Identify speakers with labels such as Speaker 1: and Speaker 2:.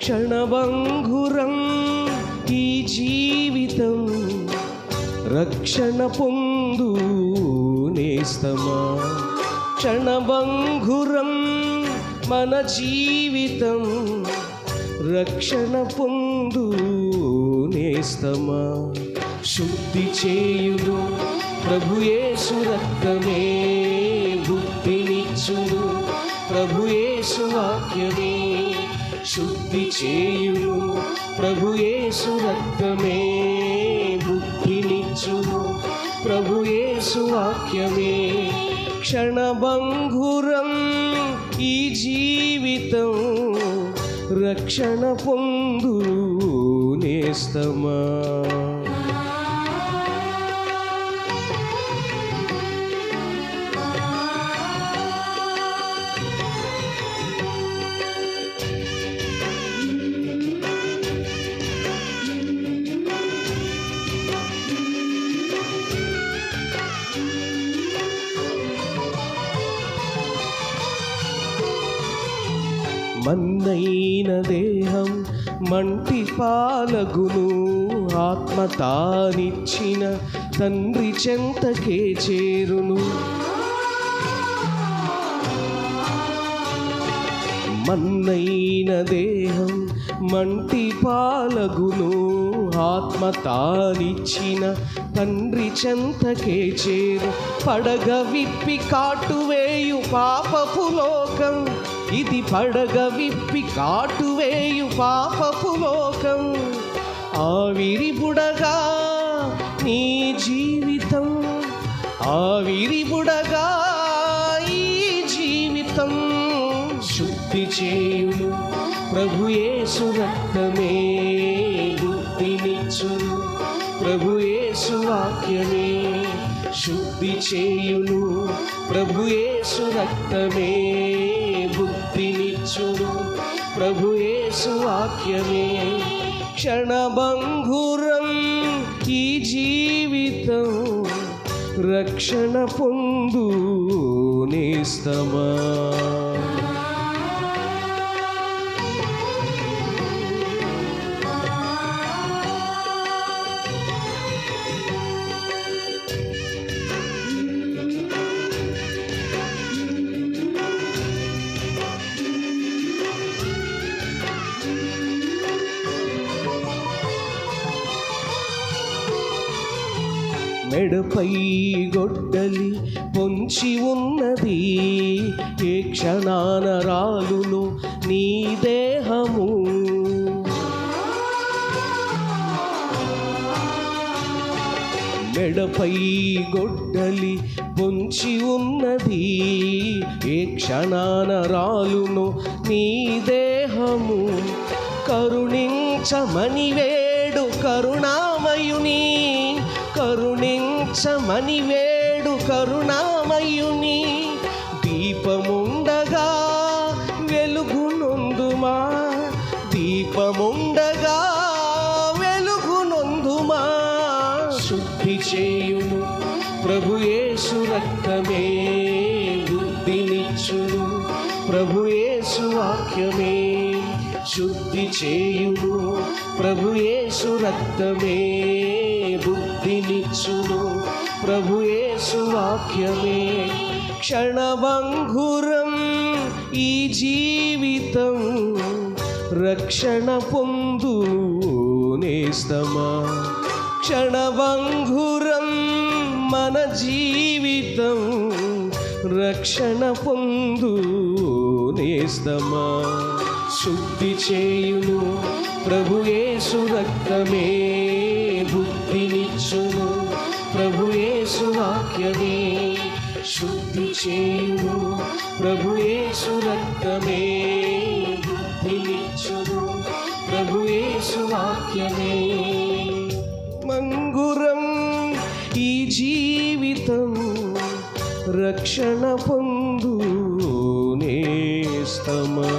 Speaker 1: క్షణభంగురం ఈ జీవితం రక్షణ పొందు నేస్తమా? క్షణభంగురం మన జీవితం రక్షణ పొందు నేస్తమా? శుద్ధి చేయును ప్రభుయేసు రక్తమే. ప్రభుయేసు వాక్యమే. శుద్ధి చేయును ప్రభుయేసు రక్తమే. బుద్ధినిచ్చు ప్రభుయేసు వాక్యమే. క్షణభంగురం ఈ జీవితం రక్షణ పొందు నేస్తమా? మన్నైన దేహం మంటి పాలగును ఆత్మ తానిచ్చిన తండ్రి చెంతకే చేరును. మన్నైన దేహం మంటి పాలగును ఆత్మ తానిచ్చిన తండ్రి చెంతకే చేరు. పడగ విప్పి కాటువేయు పాపపు లోకం ఇది పడగ విప్పి కాటువేయు పాపపు లోకం. ఆవిరి బుడగా నీ జీవితం. ఆవిరి బుడగా ఈ జీవితం. శుద్ధి చేయును ప్రభుయేసు రక్తమే బుద్ధినిచ్చును ప్రభుయేసు వాక్యమే. శుద్ధి చేయును. ప్రభుయేసు రక్తమే బుద్ధినిచ్చును. ప్రభుయేసు వాక్యమే క్షణభంగురం ఈ జీవితం. రక్షణ పొందు నేస్తమా. మెడపై గొడ్డలి పొంచి ఉన్నది. ఏ క్షణాన రాలును నీ దేహము? మెడపై గొడ్డలి పొంచి ఉన్నది. ఏ క్షణాన రాలును నీ దేహము? కరుణించమని వేడు కరుణామయుని కరుణించమని వేడు కరుణామయుని దీపముండగా వెలుగునొందుమా? దీపముండగా వెలుగునొందుమా? శుద్ధి చేయును ప్రభుయేసు రక్తమే బుద్ధినిచ్చును ప్రభుయేసు వాక్యమే. శుద్ధి చేయును ప్రభుయేసు రక్తమే బుద్ధినిచ్చును. ప్రభుయేసు వాక్యమే క్షణభంగురం ఈ జీవితం. రక్షణ పొందు నేస్తమా క్షణభంగురం మన జీవితం. రక్షణ పొందు నేస్తమా శుద్ధి చేయును ప్రభుయేసు రక్తమే బుద్ధినిచ్చును ప్రభుయేసు వాక్యమే శుద్ధి చేయును ప్రభుయేసు రక్తమే బుద్ధినిచ్చును ప్రభుయేసు వాక్యమే మంగురం ఈ జీవితం రక్షణ పొందు నేస్తమా